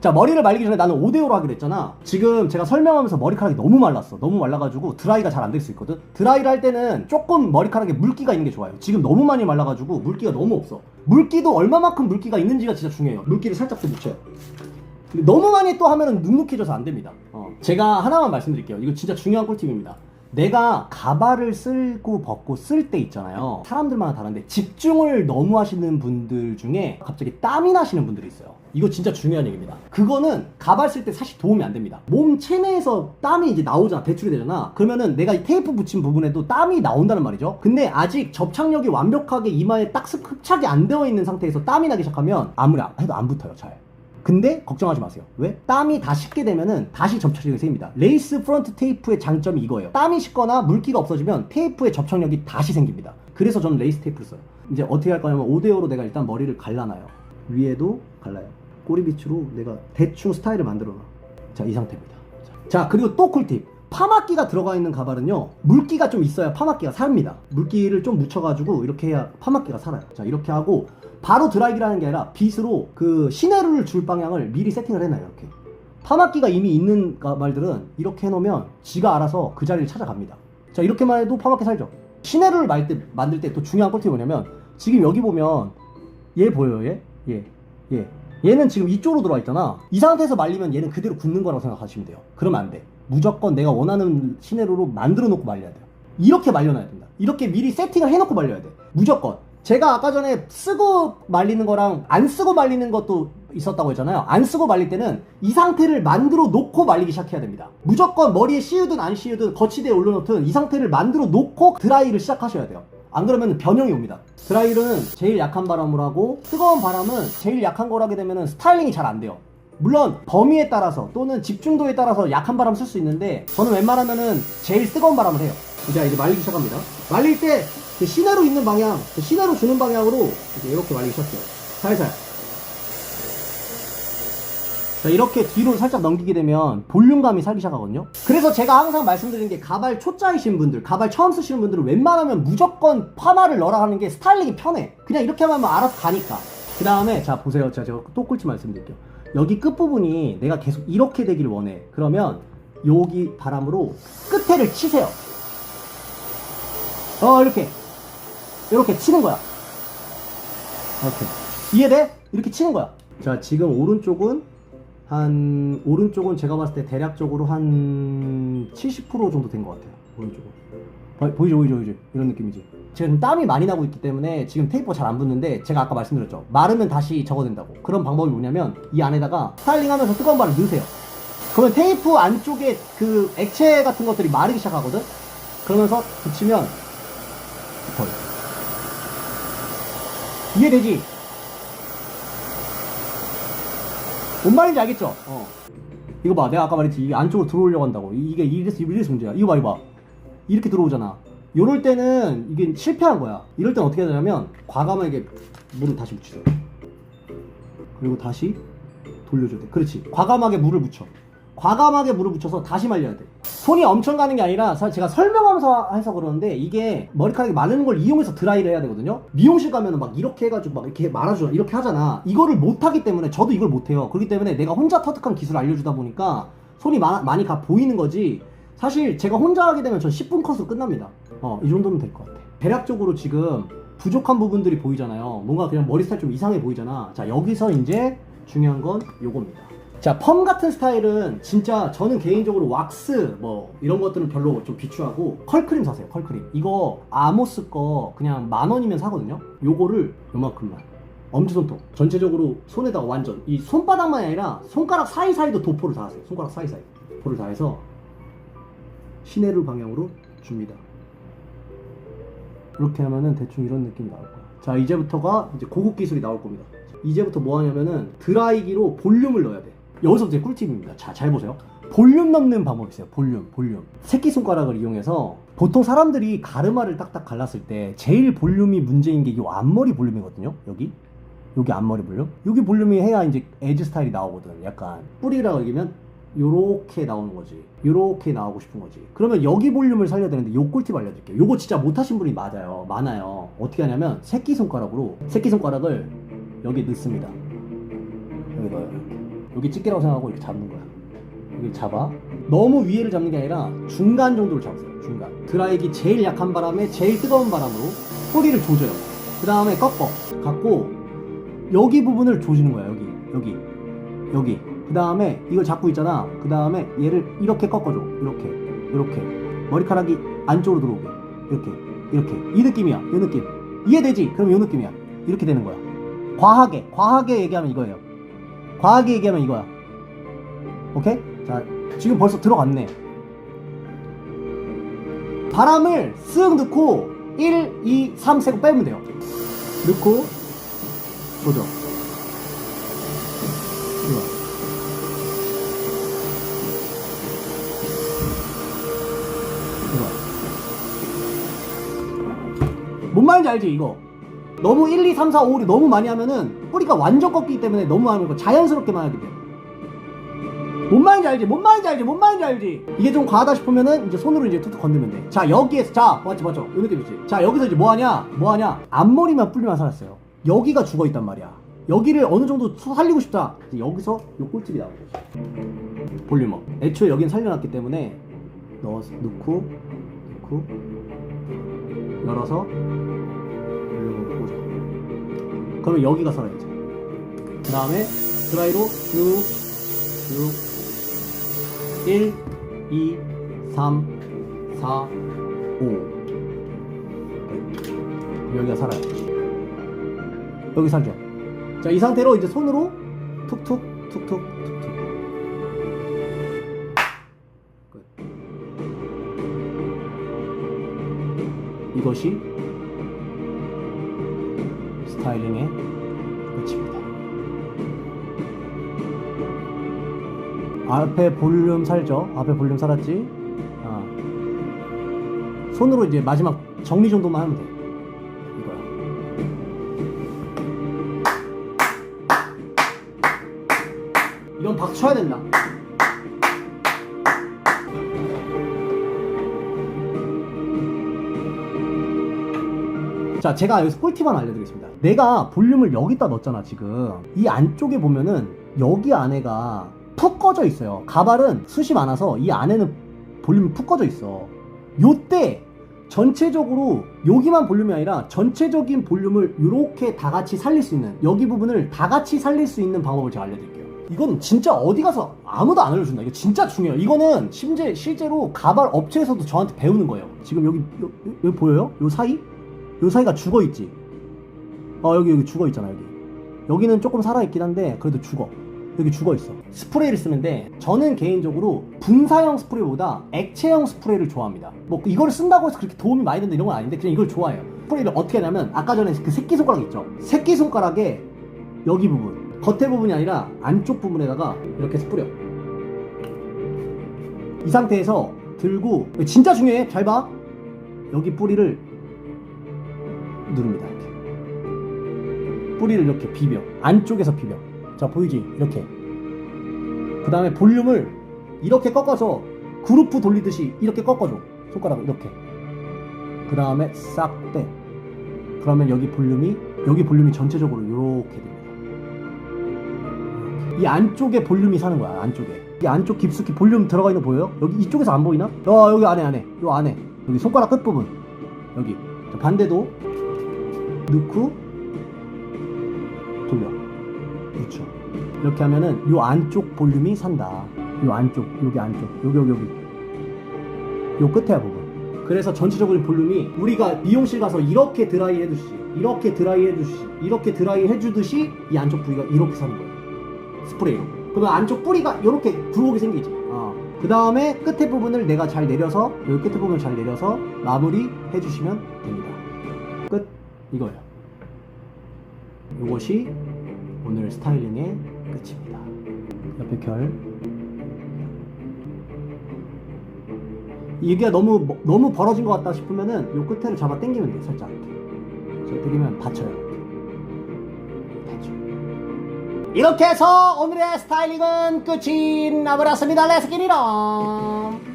자 머리를 말리기 전에 나는 5대5로 하기로 했잖아. 지금 제가 설명하면서 머리카락이 너무 말랐어. 너무 말라가지고 드라이가 잘 안 될 수 있거든. 드라이를 할 때는 조금 머리카락에 물기가 있는 게 좋아요. 지금 너무 많이 말라가지고 물기가 너무 없어. 물기도 얼마만큼 물기가 있는지가 진짜 중요해요. 물기를 살짝 더 묻혀요. 너무 많이 또 하면은 눅눅해져서 안 됩니다. 어. 제가 하나만 말씀드릴게요. 이거 진짜 중요한 꿀팁입니다 내가 가발을 쓸고 벗고 쓸 때 있잖아요. 사람들마다 다른데 집중을 너무 하시는 분들 중에 갑자기 땀이 나시는 분들이 있어요. 이거 진짜 중요한 얘기입니다. 그거는 가발 쓸 때 사실 도움이 안 됩니다. 몸 체내에서 땀이 이제 나오잖아 배출이 되잖아. 그러면은 내가 이 테이프 붙인 부분에도 땀이 나온다는 말이죠. 근데 아직 접착력이 완벽하게 이마에 딱 습- 흡착이 안 되어 있는 상태에서 땀이 나기 시작하면 아무리 해도 안 붙어요 잘 근데 걱정하지 마세요. 왜? 땀이 다 식게 되면은 다시 접착력이 생깁니다. 레이스 프런트 테이프의 장점이 이거예요. 땀이 식거나 물기가 없어지면 테이프의 접착력이 다시 생깁니다. 그래서 저는 레이스 테이프를 써요. 이제 어떻게 할 거냐면 5대5로 내가 일단 머리를 갈라놔요. 위에도 갈라요. 꼬리 빛으로 내가 대충 스타일을 만들어 놔. 자, 이 상태입니다. 자, 그리고 또 꿀팁. 파마기가 들어가 있는 가발은요, 물기가 좀 있어야 파마기가 삽니다. 물기를 좀 묻혀가지고 이렇게 해야 파마기가 살아요. 자, 이렇게 하고, 바로 드라이기라는 게 아니라 빗으로 그 시네루를 줄 방향을 미리 세팅을 해놔요, 이렇게. 파마기가 이미 있는 가발들은 이렇게 해놓으면 지가 알아서 그 자리를 찾아갑니다. 자, 이렇게만 해도 파마기 살죠. 시네루를 말 때, 만들 때 또 중요한 꿀팁이 뭐냐면, 지금 여기 보면, 얘 보여요, 얘? 얘. 얘. 얘는 지금 이쪽으로 들어와 있잖아. 이 상태에서 말리면 얘는 그대로 굳는 거라고 생각하시면 돼요. 그러면 안 돼. 무조건 내가 원하는 시네로로 만들어 놓고 말려야 돼요. 이렇게 말려놔야 된다. 이렇게 미리 세팅을 해놓고 말려야 돼. 무조건. 제가 아까 전에 쓰고 말리는 거랑 안 쓰고 말리는 것도 있었다고 했잖아요. 안 쓰고 말릴 때는 이 상태를 만들어 놓고 말리기 시작해야 됩니다. 무조건 머리에 씌우든 안 씌우든 거치대에 올려놓든 이 상태를 만들어 놓고 드라이를 시작하셔야 돼요. 안 그러면 변형이 옵니다. 드라이는 제일 약한 바람으로 하고 뜨거운 바람은 제일 약한 거로 하게 되면 스타일링이 잘 안 돼요. 물론 범위에 따라서 또는 집중도에 따라서 약한 바람 쓸 수 있는데 저는 웬만하면은 제일 뜨거운 바람을 해요. 이제 이제 말리기 시작합니다. 말릴 때그 시내로 있는 방향, 그 시내로 주는 방향으로 이제 이렇게 말리기 시작해요. 살살. 자, 이렇게 뒤로 살짝 넘기게 되면 볼륨감이 살기 시작하거든요. 그래서 제가 항상 말씀드리는 게 가발 초짜이신 분들, 가발 처음 쓰시는 분들은 웬만하면 무조건 파마를 넣으라 하는 게 스타일링이 편해. 그냥 이렇게 하면 알아서 가니까. 그 다음에 자 보세요. 자, 제가 또 꿀팁 말씀드릴게요. 여기 끝부분이 내가 계속 이렇게 되기를 원해. 그러면 여기 바람으로 끝에를 치세요. 어, 이렇게. 이렇게 치는 거야. 이렇게. 이해돼? 이렇게 치는 거야. 자, 지금 오른쪽은 한 오른쪽은 제가 봤을 때 대략적으로 한 70% 정도 된 것 같아요. 오른쪽은. 보- 보이죠, 보이죠, 보이죠. 이런 느낌이지. 지금 땀이 많이 나고 있기 때문에 지금 테이프가 잘 안 붙는데 제가 아까 말씀드렸죠. 마르면 다시 적어된다고. 그런 방법이 뭐냐면 이 안에다가 스타일링하면서 뜨거운 바를 넣으세요. 그러면 테이프 안쪽에 그 액체 같은 것들이 마르기 시작하거든. 그러면서 붙이면 붙어요. 이해되지? 뭔 말인지 알겠죠? 어. 이거 봐. 내가 아까 말했지. 이게 안쪽으로 들어오려고 한다고. 이- 이게 이래서, 이래서 문제야. 이거 봐, 이거 봐. 이렇게 들어오잖아. 요럴 때는 이게 실패한 거야. 이럴 때는 어떻게 해야 되냐면, 과감하게 물을 다시 묻히죠. 그리고 다시 돌려줘야 돼. 그렇지. 과감하게 물을 묻혀. 과감하게 묻혀서 다시 말려야 돼. 손이 엄청 가는 게 아니라 제가 설명하면서 해서 그러는데 이게 머리카락이 마르는 걸 이용해서 드라이를 해야 되거든요. 미용실 가면은 막 이렇게 해가지고 막 이렇게 말아줘 이렇게 하잖아. 이거를 못 하기 때문에 저도 이걸 못 해요. 그렇기 때문에 내가 혼자 터득한 기술을 알려주다 보니까 손이 마- 많이 가 보이는 거지. 사실 제가 혼자 하게 되면 전 10분 컷으로 끝납니다. 어, 이 정도면 될 것 같아. 대략적으로 지금 부족한 부분들이 보이잖아요. 뭔가 그냥 머리 스타일 좀 이상해 보이잖아. 자, 여기서 이제 중요한 건 요겁니다. 자, 펌 같은 스타일은 진짜 저는 개인적으로 왁스 뭐 이런 것들은 별로 좀 비추하고 컬크림 사세요. 컬크림. 이거 아모스 거 그냥 만 원이면 사거든요. 요거를 요만큼만. 엄지손톱. 전체적으로 손에다가 완전 이 손바닥만이 아니라 손가락 사이사이도 도포를 다 하세요. 손가락 사이사이. 도포를 다 해서 시내를 방향으로 줍니다. 이렇게 하면은 대충 이런 느낌이 나올 거야. 자, 이제부터가 이제 고급 기술이 나올 겁니다. 이제부터 뭐 하냐면은 드라이기로 볼륨을 넣어야 돼. 여기서 이제 꿀팁입니다. 자, 잘 보세요. 볼륨 넣는 방법이 있어요. 볼륨, 볼륨. 새끼손가락을 이용해서 보통 사람들이 가르마를 딱딱 갈랐을 때 제일 볼륨이 문제인 게 이 앞머리 볼륨이거든요. 여기. 여기 앞머리 볼륨. 여기 볼륨이 해야 이제 에지 스타일이 나오거든. 약간 뿌리라고 얘기하면 요렇게 나오는 거지. 요렇게 나오고 싶은 거지. 그러면 여기 볼륨을 살려야 되는데 요 꿀팁 알려드릴게요. 요거 진짜 못하신 분이 맞아요. 많아요. 어떻게 하냐면 새끼손가락으로 새끼손가락을 여기 넣습니다. 여기 넣어요. 여기 집게라고 생각하고 이렇게 잡는 거야. 여기 잡아. 너무 위에를 잡는 게 아니라 중간 정도를 잡으세요. 중간. 드라이기 제일 약한 바람에 제일 뜨거운 바람으로 뿌리를 조져요. 그 다음에 꺾어. 갖고 여기 부분을 조지는 거야. 여기, 여기, 여기. 그 다음에 이걸 잡고 있잖아. 그 다음에 얘를 이렇게 꺾어줘. 이렇게, 이렇게. 머리카락이 안쪽으로 들어오게. 이렇게, 이렇게. 이 느낌이야. 이 느낌. 이해되지? 그럼 이 느낌이야. 이렇게 되는 거야. 과하게, 과하게 얘기하면 이거예요. 과하게 얘기하면 이거야. 오케이? 자, 지금 벌써 들어갔네. 바람을 쓱 넣고 1, 2, 3 세고 빼면 돼요. 넣고. 이거. 이거. 뭔 말인지 알지 이거? 너무 1, 2, 3, 4, 5, 6 너무 많이 하면은 뿌리가 완전 꺾이기 때문에 너무 하는 거 자연스럽게만 하게 돼. 뭔 말인지 알지? 뭔 말인지 알지? 뭔 말인지 알지? 이게 좀 과하다 싶으면은 이제 손으로 이제 툭툭 건드면 돼. 자 여기에서 자 맞지 맞죠? 요 느낌이지? 자 여기서 이제 뭐 하냐? 뭐 하냐? 앞머리만 뿔리만 살았어요. 여기가 죽어 있단 말이야. 여기를 어느 정도 살리고 싶다. 여기서 요 꿀팁이 나오는 거지. 볼륨업. 애초에 여긴 살려놨기 때문에 넣어서 넣고 넣고 열어서. 그러면 여기가 살아야지. 그 다음에 드라이로 쭉쭉 1, 2, 3, 4, 5 여기가 살아요. 여기 살죠? 자 이 상태로 이제 손으로 툭툭 툭툭 툭툭. 끝. 이것이 스타일링의 끝입니다 앞에 볼륨 살죠? 앞에 볼륨 살았지? 아. 손으로 이제 마지막 정리 정도만 하면 돼. 이거야. 이건 박수 쳐야 된다. 자, 제가 여기서 꿀팁 하나 알려드리겠습니다. 내가 볼륨을 여기다 넣었잖아, 지금. 이 안쪽에 보면은 여기 안에가 푹 꺼져 있어요. 가발은 숱이 많아서 이 안에는 볼륨이 푹 꺼져 있어. 요때 전체적으로 여기만 볼륨이 아니라 전체적인 볼륨을 이렇게 다 같이 살릴 수 있는 여기 부분을 다 같이 살릴 수 있는 방법을 제가 알려드릴게요. 이건 진짜 어디 가서 아무도 안 알려준다. 이거 진짜 중요해요. 이거는 심지어 실제로 가발 업체에서도 저한테 배우는 거예요. 지금 여기 여, 여기 보여요? 요 사이? 요 사이가 죽어 있지. 어 여기 여기 죽어 있잖아 여기. 여기는 조금 살아 있긴 한데 그래도 죽어. 여기 죽어 있어. 스프레이를 쓰는데 저는 개인적으로 분사형 스프레이보다 액체형 스프레이를 좋아합니다. 뭐 이거를 쓴다고 해서 그렇게 도움이 많이 된다 이런 건 아닌데 그냥 이걸 좋아해요. 스프레이를 어떻게 하냐면 아까 전에 그 새끼 손가락 있죠. 새끼 손가락에 여기 부분 겉에 부분이 아니라 안쪽 부분에다가 이렇게 뿌려. 이 상태에서 들고 진짜 중요해. 잘 봐. 여기 뿌리를 누릅니다. 뿌리를 이렇게 비벼. 안쪽에서 비벼. 자 보이지? 이렇게. 그 다음에 볼륨을 이렇게 꺾어서 그루프 돌리듯이 이렇게 꺾어줘. 손가락을 이렇게. 그 다음에 싹 빼. 그러면 여기 볼륨이 여기 볼륨이 전체적으로 이렇게 됩니다. 이 안쪽에 볼륨이 사는 거야 안쪽에. 이 안쪽 깊숙이 볼륨 들어가 있는 거 보여요? 여기 이쪽에서 안 보이나? 어 여기 안에 안에. 요 안에. 여기 손가락 끝부분. 여기. 자, 반대도. 넣고 돌려 그렇죠. 이렇게 하면은 요 안쪽 볼륨이 산다. 요 안쪽, 여기 안쪽, 여기 여기 여기. 요 끝에야 부분. 그래서 전체적인 볼륨이 우리가 미용실 가서 이렇게 드라이 해주듯이, 이렇게 드라이 해주듯이, 이렇게 드라이 해주듯이 이 안쪽 부위가 이렇게 사는 거예요. 스프레이로. 그러면 안쪽 뿌리가 이렇게 들어오게 생기지. 어. 그 다음에 끝에 부분을 내가 잘 내려서 여기 끝에 부분을 잘 내려서 마무리 해주시면 됩니다. 끝 이거예요. 이것이 오늘 스타일링의 끝입니다. 옆에 결. 이게 너무 뭐- 너무 벌어진 것 같다 싶으면은 요 끝에를 잡아 당기면 돼 살짝 이렇게. 저 당기면 받쳐요. 받쳐. 이렇게 해서 오늘의 스타일링은 끝이 나버렸습니다. 기리럼.